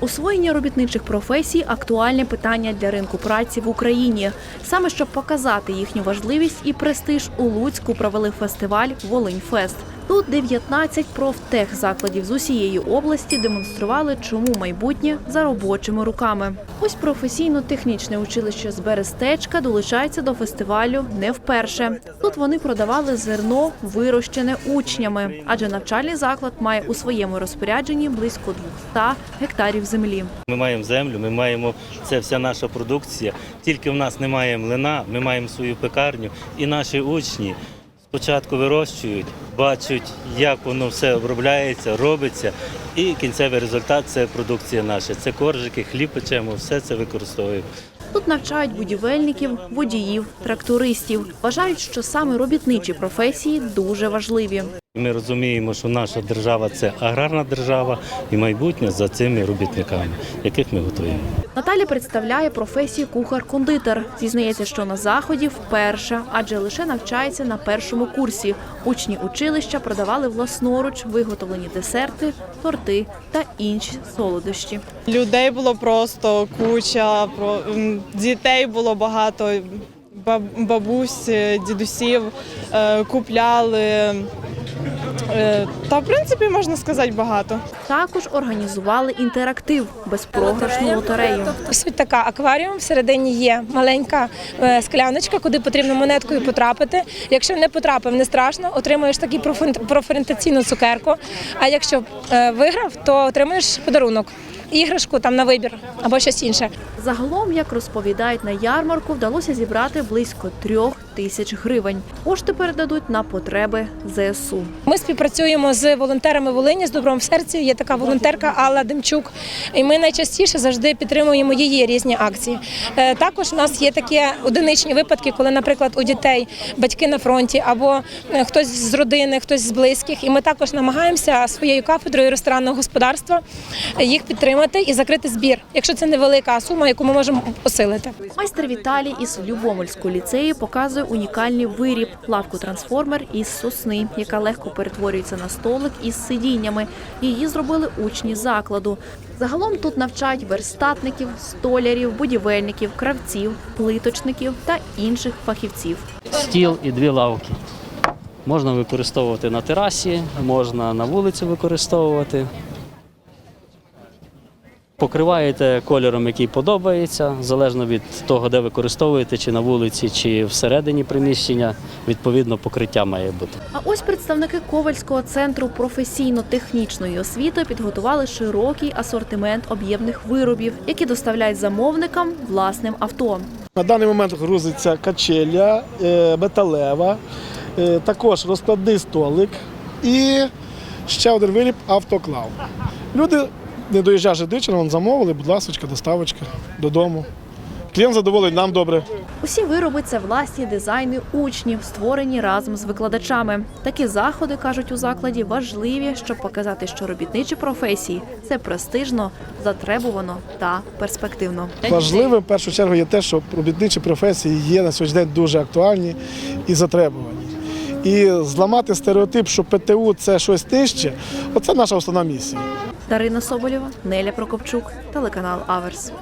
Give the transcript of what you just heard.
Освоєння робітничих професій актуальне питання для ринку праці в Україні. Саме щоб показати їхню важливість і престиж у Луцьку провели фестиваль Волиньфест. Тут 19 профтехзакладів з усієї області демонстрували, чому майбутнє за робочими руками. Ось професійно-технічне училище з Берестечка долучається до фестивалю не вперше. Тут вони продавали зерно, вирощене учнями, адже навчальний заклад має у своєму розпорядженні близько 200 гектарів землі. Ми маємо землю, ми маємо це вся наша продукція. Тільки в нас немає млина, ми маємо свою пекарню, і наші учні спочатку вирощують, бачать, як воно все обробляється, робиться. І кінцевий результат це продукція наша. Це коржики, хліб печемо, все це використовуємо. Тут навчають будівельників, водіїв, трактористів. Вважають, що саме робітничі професії дуже важливі. Ми розуміємо, що наша держава це аграрна держава і майбутнє за цими робітниками, яких ми готуємо. Наталя представляє професію кухар-кондитер. Зізнається, що на заході вперше, адже лише навчається на першому курсі. Учні училища продавали власноруч виготовлені десерти, торти та інші солодощі. Людей було просто куча, про- дітей було багато, бабусь, дідусів е, купляли. Е, Та, в принципі, можна сказати, багато. Також організували інтерактив безпрограшну лотерею. Суть така акваріум всередині є маленька е, скляночка, куди потрібно монеткою потрапити. Якщо не потрапив, не страшно, отримуєш таку профорієнтаційну цукерку. А якщо е, виграв, то отримуєш подарунок. Іграшку там на вибір або щось інше. Загалом, як розповідають на ярмарку, вдалося зібрати близько трьох тисяч гривень. Кошти передадуть на потреби ЗСУ. Ми співпрацюємо з волонтерами Волині з добром в серці. Є така волонтерка Алла Демчук. І ми найчастіше завжди підтримуємо її різні акції. Е, Також у нас є такі одиничні випадки, коли, наприклад, у дітей батьки на фронті або е, хтось з родини, хтось з близьких. І ми також намагаємося своєю кафедрою ресторанного господарства їх підтримати і закрити збір, якщо це невелика сума, яку ми можемо посилити. Майстер Віталій із Любомельського ліцею показує унікальний виріб лавку трансформер із сосни, яка легко перетворюється на столик із сидіннями. Її зробили учні закладу. Загалом тут навчають верстатників, столярів, будівельників, кравців, плиточників та інших фахівців. стіл і дві лавки. Можна використовувати на терасі, можна на вулиці використовувати. Покриваєте кольором, який подобається, залежно від того, де використовуєте, чи на вулиці, чи всередині приміщення. Відповідно, покриття має бути. А ось представники Ковальського центру професійно-технічної освіти підготували широкий асортимент об'ємних виробів, які доставляють замовникам власним авто. На даний момент грузиться качеля е, металева, е, також розкладний столик і ще один виріб автоклав. Люди, не доїжджаючи дичина, замовили, будь ласка, доставочка додому. Клієнт задоволений, нам добре. Усі вироби це власні дизайни учнів, створені разом з викладачами. Такі заходи кажуть у закладі важливі, щоб показати, що робітничі професії це престижно, затребувано та перспективно. Важливим в першу чергу є те, що робітничі професії є на сьогодні день дуже актуальні і затребувані. І зламати стереотип, що ПТУ це щось нижче, оце наша основна місія. Дарина Соболєва, Неля Прокопчук, телеканал Аверс.